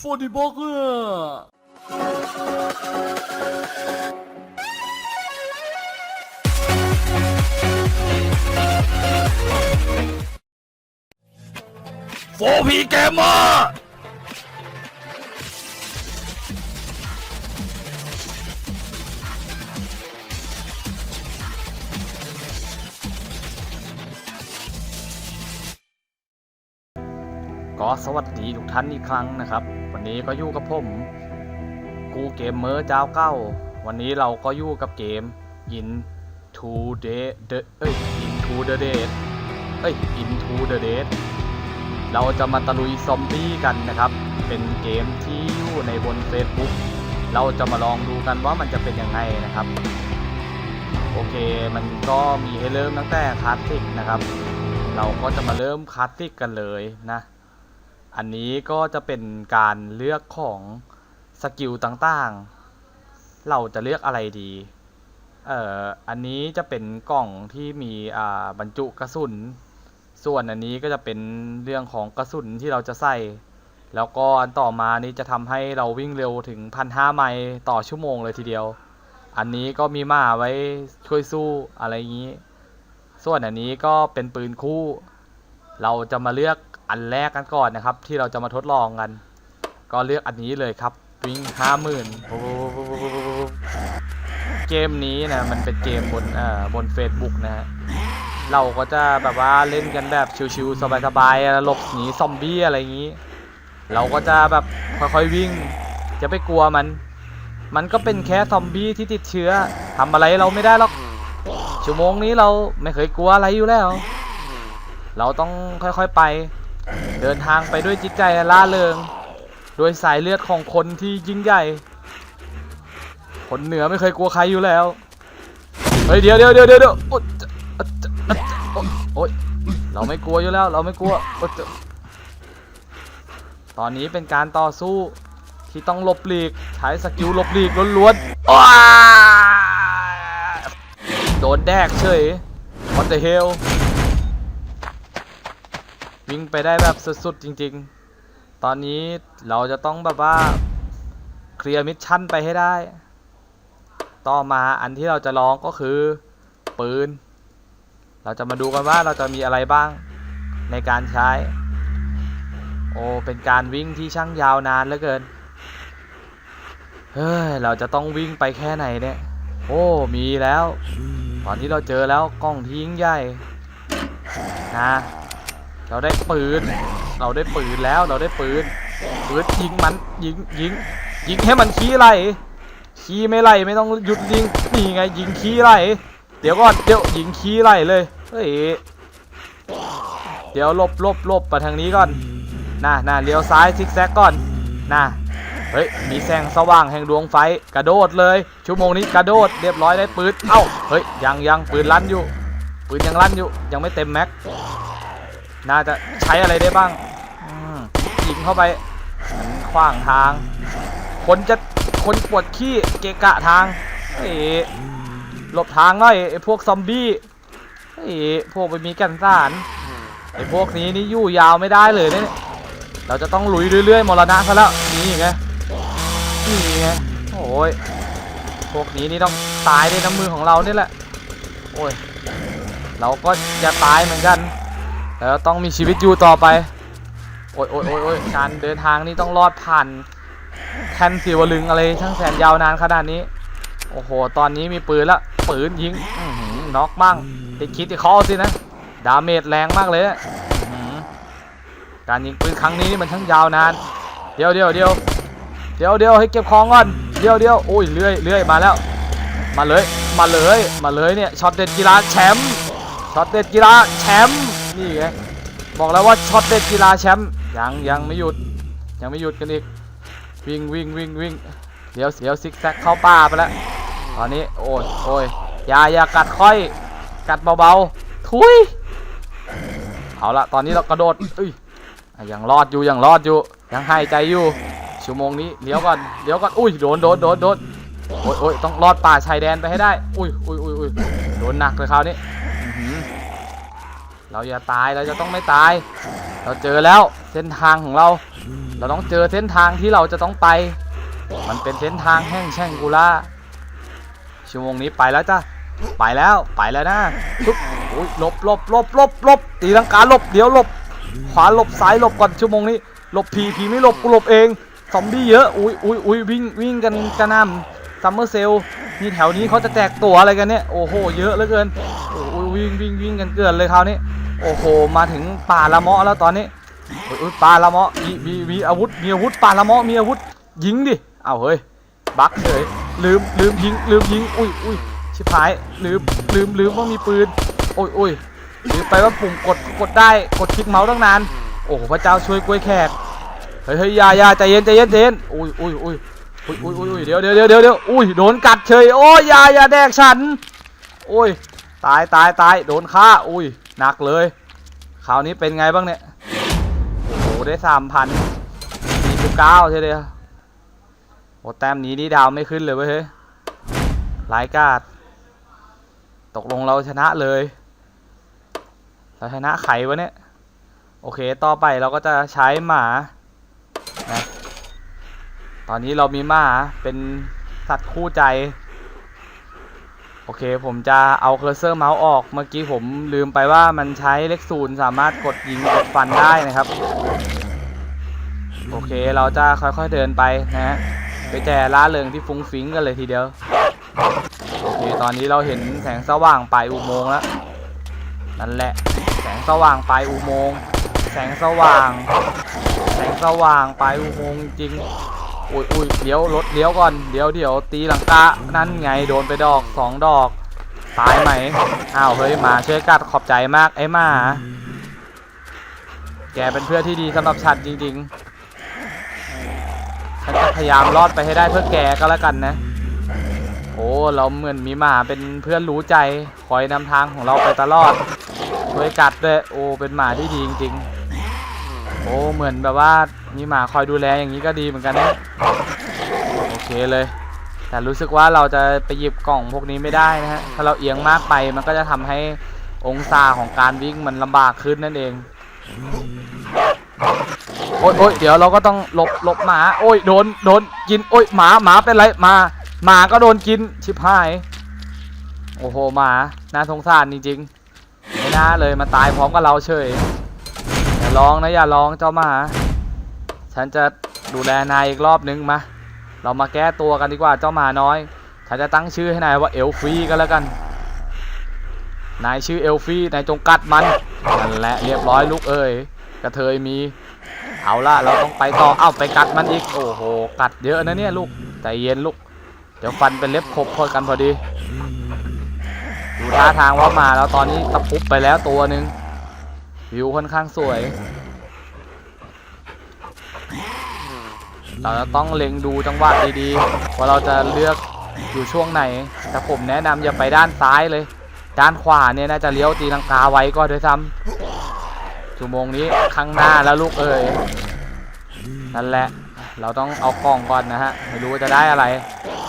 ฟอร์ดิบล็อกเกอร์โฟพีเกมเมอร์ สวัสดีทุกท่านอีกครั้งนะครับ วันนี้ก็อยู่กับผมกูเกมเมอร์เจ้าเก้า วันนี้เราก็อยู่กับเกม Into the the เอ้ย Into the Dead เอ้ย Into the Dead เราจะมาตะลุยซอมบี้กันนะครับ เป็นเกมที่อยู่ในบน Facebook เราจะมาลองดูกันว่ามันจะเป็นยังไงนะครับ โอเคมันก็มีให้เริ่มตั้งแต่คลาสสิกนะครับ เราก็จะมาเริ่มคลาสสิกกันเลยนะ อันนี้ก็จะเป็นการเลือกของสกิลต่างๆ เราจะเลือกอะไรดี เอ่อ อันนี้จะเป็นกล่องที่มีอ่าบรรจุกระสุน ส่วนอันนี้ก็จะเป็นเรื่องของกระสุนที่เราจะใส่ แล้วก็อันต่อมานี้จะทำให้เราวิ่งเร็วถึงพันห้าไมล์ต่อชั่วโมงเลยทีเดียว อันนี้ก็มีม้าไว้ช่วยสู้อะไรอย่างนี้ ส่วนอันนี้ก็เป็นปืนคู่ เราจะมาเลือก อันแรกกันก่อนนะครับ ที่เราจะมาทดลองกัน ก็เลือกอันนี้เลยครับวิ่งห้าหมื่นเกมนี้นะมันเป็นเกมบนเอ่อบน Facebook นะฮะเราก็จะแบบว่าเล่นกันแบบชิวๆสบายๆหลบหนีซอมบี้อะไรอย่างนี้ เราก็จะแบบค่อยๆวิ่ง จะไปกลัวมัน มันก็เป็นแค่ซอมบี้ที่ติดเชื้อทำอะไรเราไม่ได้หรอกชั่วโมงนี้เราไม่เคยกลัวอะไรอยู่แล้ว เราต้องค่อยๆไป เดินทางไปด้วยจิตใจล่าเริง โดยสายเลือดของคนที่ยิ่งใหญ่ คนเหนือไม่เคยกลัวใครอยู่แล้ว เฮ้ยเดี๋ยวเดี๋ยวเดี๋ยวเดี๋ยวโอ๊ยโอ๊ยเราไม่กลัวอยู่แล้ว เราไม่กลัว ตอนนี้เป็นการต่อสู้ที่ต้องหลบหลีก ใช้สกิลหลบหลีกล้วนๆโดนแดกเฉย What the hell วิ่งไปได้แบบสุดๆจริง ๆ ตอนนี้เราจะต้องแบบว่าเคลียร์มิชชั่นไปให้ได้ ต่อมาอันที่เราจะลองก็คือปืน เราจะมาดูกันว่าเราจะมีอะไรบ้างในการใช้ โอ้ เป็นการวิ่งที่ช่างยาวนานเหลือเกิน เฮ้ย เราจะต้องวิ่งไปแค่ไหนเนี่ย โอ้ มีแล้ว ตอนนี้เราเจอแล้วกล้องที่ยิ่งใหญ่นะ เราได้ปืน เราได้ปืนแล้วเราได้ปืนปืนยิงมันยิงยิงยิงให้มันขี้ไหลขี้ไม่ไหลไม่ต้องหยุดยิงนี่ไงยิงขี้ไหลเดี๋ยวก่อนเดี๋ยวยิงขี้ไหลเลยเฮ้ยเดี๋ยวลบลบลบไปทางนี้ก่อนน่ะน่ะเลี้ยวซ้ายซิกแซกก่อนน่ะเฮ้ยมีแสงสว่างแห่งดวงไฟกระโดดเลย ชั่วโมงนี้กระโดดเรียบร้อยได้ปืนเอ้าเฮ้ยยังยังปืนลั่นอยู่ปืนยังลั่นอยู่ยังไม่เต็มแม็ก น่าจะใช้อะไรได้บ้างยิงเข้าไปขว้างทาง คนจะคนปวดขี้เกะกะทางเอ้ยหลบทางหน่อยไอ้พวกซอมบี้เอ้ยพวกไปมีกันสารไอ้พวกนี้นี่อยู่ยาวไม่ได้เลยเนี่ยเราจะต้องลุยเรื่อยๆมรณะซะแล้วนี่ไงนี่ไงโอ้ยพวกนี้นี่ต้องตายด้วยน้ำมือของเรานี่แหละโอ้ยเราก็จะตายเหมือนกัน แล้วต้องมีชีวิตอยู่ต่อไป โอ้ยโอ้ยโอ้ยโอยการเดินทางนี่ต้องรอดผ่านแทนสีวลึงอะไรช่างแสนยาวนานขนาดนี้ โอ้โห ตอนนี้มีปืนละปืนยิงน็อกบ้างติดคิดติดคอสินะ ดาเมจแรงมากเลยการยิงปืนครั้งนี้นี่มันช่างยาวนาน เดี๋ยวเดี๋ยวเดี๋ยวเดี๋ยวเดี๋ยวให้เก็บของก่อน เดี๋ยวเดี๋ยวโอ้ยเลื่อยเลื่อยมาแล้ว มาเลย มาเลย มาเลยเนี่ย ช็อตเด็ดกีฬาแชมป์ ช็อตเด็ดกีฬาแชมป์ นี่ไงบอกแล้วว่าช็อตเด็ดกีฬาแชมป์ยังยังไม่หยุด ยังไม่หยุดกันอีก วิ่งวิ่งวิ่งวิ่งเดี๋ยวเดี๋ยวซิกแซกเข้าป่าไปแล้วตอนนี้โอ้ยโอ้ยอย่าอย่ากัดค่อย กัดเบาๆทุยเอาละตอนนี้เรากระโดดเอ้ยยังรอดอยู่ยังรอดอยู่ยังหายใจอยู่ชั่วโมงนี้เดี๋ยวก่อนเดี๋ยวก่อนอุ้ยโดนโดนโดนโดนโอ้ยโอ้ยต้องรอดป่าชายแดนไปให้ได้ อุ้ยอุ้ยอุ้ยอุ้ยโดนหนักเลยคราวนี้ เราอย่าตายเราจะต้องไม่ตาย เราเจอแล้วเส้นทางของเรา เราต้องเจอเส้นทางที่เราจะต้องไป มันเป็นเส้นทางแห่งแช่งกูล่าชั่วโมงนี้ไปแล้วจ้ะไปแล้วไปแล้วนะปุ๊บโอ้ยหลบหลบหลบหลบหลบตีลังกาหลบเดี๋ยวหลบ ขวาหลบซ้ายหลบก่อนชั่วโมงนี้หลบพีพีไม่หลบกูหลบเองซอมบี้เยอะอุ้ยอุ้ยอุ้ยวิ่งวิ่งกันกระหน่ำซัมเมอร์เซลนี่แถวนี้เขาจะแจกตั๋วอะไรกันเนี่ยโอ้โหเยอะเหลือเกินโอ้โห วิ่งวิ่งวิ่งกันเกินเลยคราวนี้ โอ้โห มาถึงป่าละเมาะแล้วตอนนี้ป่าละเมาะมีมีมีอาวุธ มีอาวุธป่าละเมาะมีอาวุธ ยิงดิ เอาเฮ้ย บักเฉยลืมลืมยิงลืมยิง อุ้ยอุ้ยชิบหาย ลืมลืมลืมว่ามีปืน โอ้ยโอ้ยหรือไปว่าปุ่มกดกดได้ กดคลิกเมาส์ตั้งนาน โอ้โหพระเจ้าช่วยกล้วยแขก เฮ้ยเฮ้ยยายาใจเย็นใจเย็นใจเย็นอุ้ยอุ้ยอุ้ยอุ้ยอุ้ยอุ้ยอุ้ยเดี๋ยวเดี๋ยวเดี๋ยวเดี๋ยวเดี๋ยวอุ้ยโดนกัดเฉยโอ้ยยายาแดกฉัน โอ้ย ตายตายตายโดนฆ่าอุ้ยหนักเลยคราวนี้เป็นไงบ้างเนี่ยโอ้โหได้สามพันสี่สิบเก้าใช่เลยโอ้แต้มนี้นี่ดาวไม่ขึ้นเลยเว้ยเฮ้ยรายกาดตกลงเราชนะเลยเราชนะไขวะเนี่ยโอเคต่อไปเราก็จะใช้หมานะตอนนี้เรามีหมาเป็นสัตว์คู่ใจ โอเคผมจะเอาเคอร์เซอร์เมาส์ออกเมื่อกี้ผมลืมไปว่ามันใช้เลขศูนย์สามารถกดยิงกดฟันได้นะครับ โอเคเราจะค่อยๆเดินไปนะฮะไปแต่ล่าเริงที่ฟุ้งฟิ้งกันเลยทีเดียวโอเคตอนนี้เราเห็นแสงสว่างปลายอุโมงค์แล้วนั่นแหละ แสงสว่างปลายอุโมงค์แสงสว่าง แสงสว่างปลายอุโมงค์จริง อุ้ยอุ้ยเดี๋ยวรถเลี้ยวก่อนเดี๋ยวเดี๋ยวตีหลังกานั่นไงโดนไปดอกสองดอกตายไหมอ้าวเฮ้ยหมาช่วยกัดขอบใจมากไอ้หมาแกเป็นเพื่อนที่ดีสำหรับฉันจริงๆฉันจะพยายามรอดไปให้ได้เพื่อแกก็แล้วกันนะ โอ้เราเหมือนมีหมาเป็นเพื่อนรู้ใจคอยนำทางของเราไปตลอดช่วยกัดด้วยโอ้เป็นหมาที่ดีจริงๆ อ้เหมือนแบบว่ามีหมาคอยดูแลอย่างนี้ก็ดีเหมือนกันนะโอเคเลย แต่รู้สึกว่าเราจะไปหยิบกล่องพวกนี้ไม่ได้นะฮะถ้าเราเอียงมากไปมันก็จะทำให้องศาของการวิ่งมันลำบากขึ้นนั่นเองโอ้ยโอ้ยเดี๋ยวเราก็ต้องหลบหลบหมา โอ้ยโดนโดนกินโอ้ยหมาหมาเป็นไรมาหมาก็โดนกินชิบหายโอ้โหหมาน่าสงสารจริงๆไม่น่าเลยมาตายพร้อมกับเราเฉย อย่าร้องนะอย่าร้องเจ้าหมา ฉันจะดูแลนายอีกรอบนึงมา เรามาแก้ตัวกันดีกว่าเจ้าหมาน้อย ฉันจะตั้งชื่อให้นายว่าเอลฟี่ก็แล้วกัน นายชื่อเอลฟี่นายจงกัดมันนั่นแหละเรียบร้อยลูกเอ้ยกระเทยมี เอาละเราต้องไปต่อเอ้าไปกัดมันอีก โอ้โห กัดเยอะนะเนี่ยลูกใจเย็นลูก เดี๋ยวฟันเป็นเล็บขบพอกันพอดี ดูท่าทางว่ามาแล้วตอนนี้ตะปุบไปแล้วตัวหนึ่ง วิวค่อนข้างสวย เราจะต้องเล็งดูจังหวะดีๆ ว่าเราจะเลือกอยู่ช่วงไหน แต่ผมแนะนำอย่าไปด้านซ้ายเลย ด้านขวาเนี่ยน่าจะเลี้ยวตีลังกาไว้ก็ด้วยซ้ำชั่วโมงนี้ข้างหน้าแล้วลูกเอ๋ยนั่นแหละ เราต้องเอากล่องก่อนนะฮะ ไม่รู้ว่าจะได้อะไร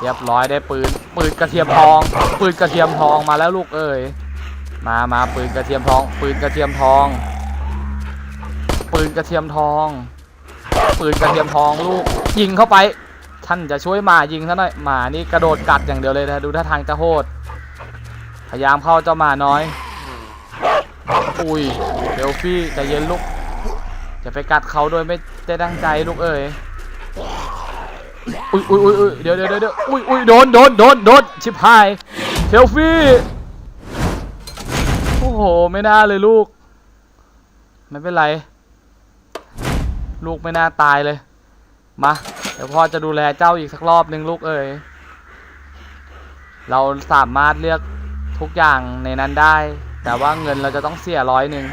เรียบร้อยได้ปืน ปืนกระเทียมทอง ปืนกระเทียมทองมาแล้วลูกเอ๋ย มามาปืนกระเทียมทอง ปืนกระเทียมทอง ปืนกระเทียมทอง ปืนกระเทียมทองลูก ยิงเข้าไป ท่านจะช่วยหมายิงซะหน่อยหมานี่กระโดดกัดอย่างเดียวเลยนะดูท่าทางจะโหด พยายามเข้าเจ้าหมาน้อย อุ้ยเดลฟี่ใจเย็นลูกจะไปกัดเขาโดยไม่ได้ตั้งใจลูกเอ๋ยอุ้ยอุ้ยอุ้ยอุ้ยเดี๋ยวเดี๋ยวเดี๋ยวอุ้ยอุ้ยโดนโดนโดนโดนชิบหายเซลฟี่ โห ไม่น่าเลยลูก ไม่เป็นไร ลูกไม่น่าตายเลย มา เดี๋ยวพ่อจะดูแลเจ้าอีกสักรอบหนึ่งลูกเอ๋ย เราสามารถเลือกทุกอย่างในนั้นได้ แต่ว่าเงินเราจะต้องเสียร้อยหนึ่ง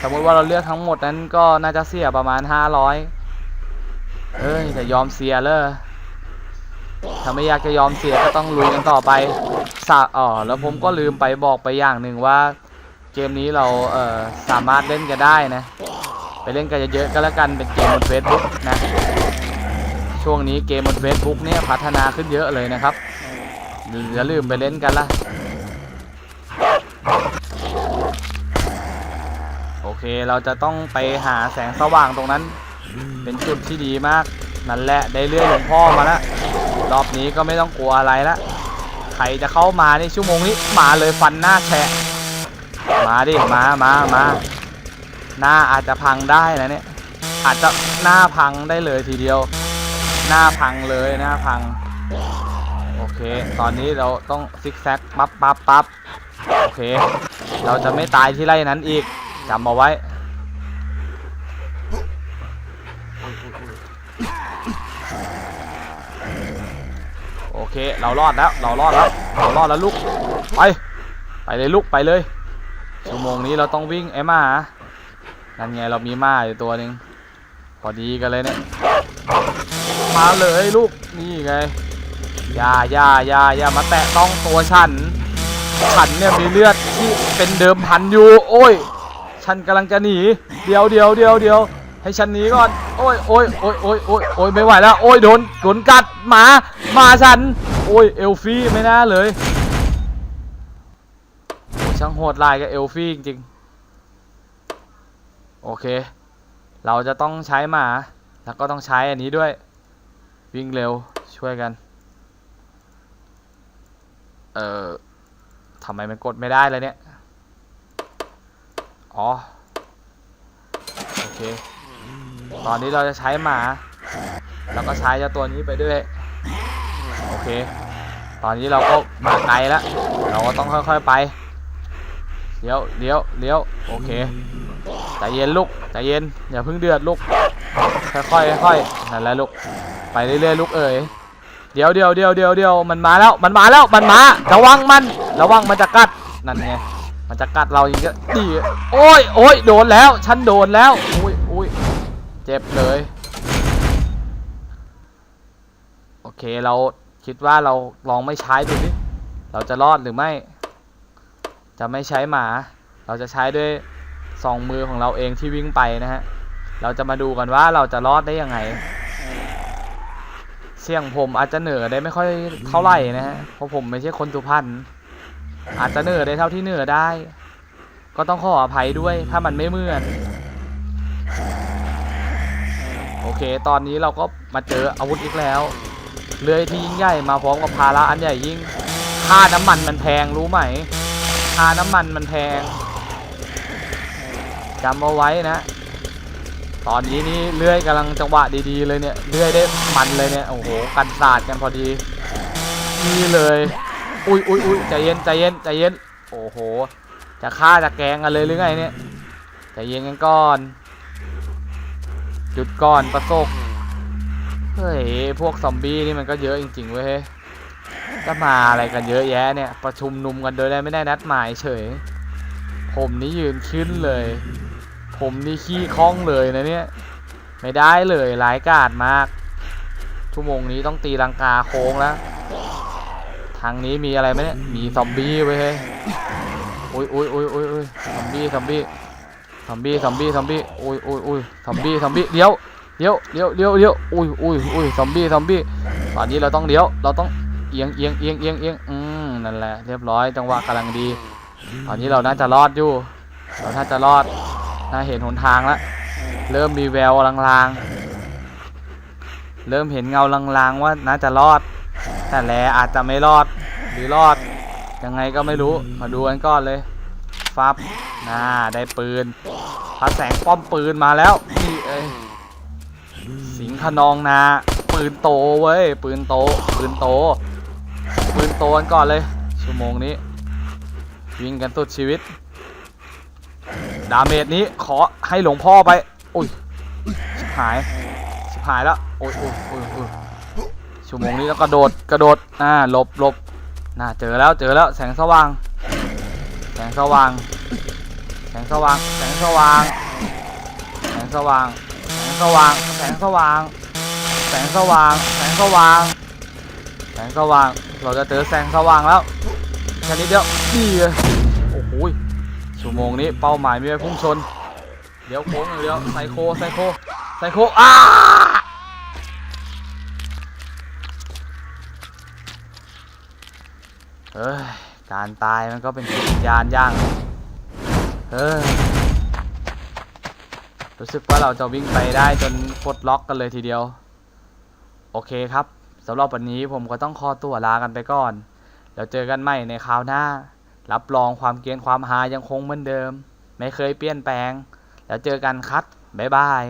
สมมติว่าเราเลือกทั้งหมดนั้นก็น่าจะเสียประมาณห้าร้อยเอ้ยแต่ยอมเสียเลยถ้าไม่อยากจะยอมเสียก็ต้องลุยกันต่อไปสะอ๋อแล้วผมก็ลืมไปบอกไปอย่างหนึ่งว่า เกมนี้เราเอ่อสามารถเล่นกันได้นะ ไปเล่นกันเยอะๆก็แล้วกันเป็นเกมบน Facebook นะ ช่วงนี้เกมบน Facebook เนี่ยพัฒนาขึ้นเยอะเลยนะครับอย่าลืมไปเล่นกันละโอเคเราจะต้องไปหาแสงสว่างตรงนั้น เป็นจุดที่ดีมากนั่นแหละได้เลื่อยหลวงพ่อมาล้วรอบนี้ก็ไม่ต้องกลัวอะไรละใครจะเข้ามาในชั่วโมงนี้มาเลยฟันหน้าแฉะ มาดิ มามามาหน้าอาจจะพังได้นะเนี่ย อาจจะหน้าพังได้เลยทีเดียว หน้าพังเลยหน้าพัง โอเค ตอนนี้เราต้องซิกแซกปั๊บปั๊บปั๊บโอเค เราจะไม่ตายที่ไร่นั้นอีกจำเอาไว้ โอเค เรารอดแล้ว เรารอดแล้ว เรารอดแล้วลูก ไป ไปเลยลูก ไปเลย ชั่วโมงนี้เราต้องวิ่งไอ้มานั่นไงเรามีมาอยู่ตัวหนึ่งพอดีกันเลยเนี่ย มาเลยลูก นี่ไงอย่าอย่าอย่าอย่ามาแตะต้องตัวฉัน ฉันเนี่ยมีเลือดที่เป็นเดิมพันอยู่ โอ้ย ฉันกำลังจะหนี เดี๋ยวเดี๋ยวเดี๋ยวเดี๋ยวให้ฉันหนีก่อน โอ้ยโอ้ยโอ้ยโอ้ยโอ้ยโอ้ยไม่ไหวแล้ว โอ้ยโดน โดนกัดหมา หมาฉัน โอ้ยเอลฟี่ไม่น่าเลย หดลายกับเอลฟี่จริงๆ โอเค เราจะต้องใช้หมา แล้วก็ต้องใช้อันนี้ด้วย วิ่งเร็วช่วยกัน เอ่อทำไมมันกดไม่ได้เลยเนี่ย อ๋อ โอเค ตอนนี้เราจะใช้หมา แล้วก็ใช้เจ้าตัวนี้ไปด้วย โอเค ตอนนี้เราก็มาไกลแล้ว เราก็ต้องค่อยๆไป เดี๋ยวเดี๋ยวเดี๋ยวโอเคใจเย็นลูกใจเย็นอย่าเพิ่งเดือดลูกค่อยๆค่อยๆนั่นแหละลูกไปเรื่อยๆลูกเอ๋ยเดี๋ยวเดี๋ยวเดี๋ยวเดี๋ยวเดี๋ยวมันมาแล้วมันมาแล้วมันมาระวังมันระวังมันจะกัดนั่นไงมันจะกัดเราอย่างเงี้ยดีโอ้ยโอ้ยโดนแล้วฉันโดนแล้วอุ้ยอุ้ยเจ็บเลยโอเคเราคิดว่าเราลองไม่ใช้ดูสิเราจะรอดหรือไม่ จะไม่ใช้หมา เราจะใช้ด้วยสองมือของเราเองที่วิ่งไปนะฮะ เราจะมาดูกันว่าเราจะรอดได้ยังไง เสียงผมอาจจะเหนือได้ไม่ค่อยเท่าไหร่นะฮะ เพราะผมไม่ใช่คนสุพรรณ อาจจะเหนือได้เท่าที่เหนือได้ ก็ต้องขออภัยด้วยถ้ามันไม่เหมือน โอเค ตอนนี้เราก็มาเจออาวุธอีกแล้วเรือยที่ยิ่งใหญ่มาพร้อมกับภาระอันใหญ่ยิ่ง ค่าน้ำมันมันแพงรู้ไหม ค่าน้ำมันมันแพงจำเอาไว้นะ ตอนนี้นี่เลื่อยกำลังจังหวะดีๆเลยเนี่ยเลื่อยได้มันเลยเนี่ยโอ้โหกันศาสตร์กันพอดีนี่เลยอุ้ยอุ้ยอุ้ยใจเย็นใจเย็นใจเย็นโอ้โห จะฆ่าจะแกงกันเลยหรือไงเนี่ยใจเย็นกันก่อนหยุดก่อนประสบเฮ้ยพวกซอมบี้นี่มันก็เยอะจริงๆเว้ย จะมาอะไรกันเยอะแยะเนี่ย ประชุมนุมกันโดยได้ไม่ได้นัดหมายเฉย ผมนี่ยืนขึ้นเลย ผมนี่ขี้คล่องเลยนะเนี่ย ไม่ได้เลยร้ายกาจมาก ชั่วโมงนี้ต้องตีลังกาโค้งแล้ว ทางนี้มีอะไรไหมเนี่ย มีซอมบี้ไว้เฮ้ยอุ้ยอุ้ยอุ้ยอุ้ยอุ้ยซอมบี้ซอมบี้ซอมบี้ซอมบี้ซอมบี้อุ้ยอุ้ยอุ้ยซอมบี้ซอมบี้เดี๋ยวเดี๋ยวเดี๋ยวเดี๋ยวเดี๋ยวอุ้ยอุ้ยอุ้ยซอมบี้ซอมบี้ตอนนี้เราต้องเดี๋ยว เราต้อง เอียงเอียงเอียงเอียงเอียงอืมนั่นแหละเรียบร้อยจังหวะกำลังดี ตอนนี้เราน่าจะรอดอยู่เราน่าจะรอดน่าเห็นหนทางแล้วเริ่มมีแววลางๆ เริ่มเห็นเงาลางๆว่าน่าจะรอด แต่แลอาจจะไม่รอดหรือรอดยังไงก็ไม่รู้มาดูกันก่อนเลยฟับน่าได้ปืนพระแสงป้อมปืนมาแล้วนี่เอ้ยสิงห์ขนองนาปืนโตเว้ยปืนโตปืนโต ปืนโตกันก่อนเลย ชั่วโมงนี้ วิ่งกันสุดชีวิต ดาเมจนี้ขอให้หลวงพ่อไปอุ้ยชิบหายชิบหายแล้ว โอ้ยโอ้ยโอ้ยโอ้ยชั่วโมงนี้แล้วกระโดดกระโดดอ่าหลบหลบน่าเจอแล้วเจอแล้วแสงสว่าง แสงสว่าง แสงสว่าง แสงสว่าง แสงสว่าง แสงสว่าง แสงสว่าง แสงสว่าง แสงสว่าง แสงสว่างเราจะเจอแสงสว่างแล้วแค่นี้เดียวนี่โอ้โหชั่วโมงนี้เป้าหมายมีไว้พุ่งชน เดี๋ยวโค้งเดียวไซโคไซโคไซโคอ้าเอ้ยการตายมันก็เป็นจิตวิญญาณย่างเออรู้สึกว่าเราจะวิ่งไปได้จนปลดล็อกกันเลยทีเดียว โอเคครับำหรับวันนี้ผมก็ต้องขอตัวลากันไปก่อน แล้วเจอกันใหม่ในคราวหน้า รับรองความเกรียนความหายังคงเหมือนเดิม ไม่เคยเปลี่ยนแปลง แล้วเจอกันครับบ๊ายบาย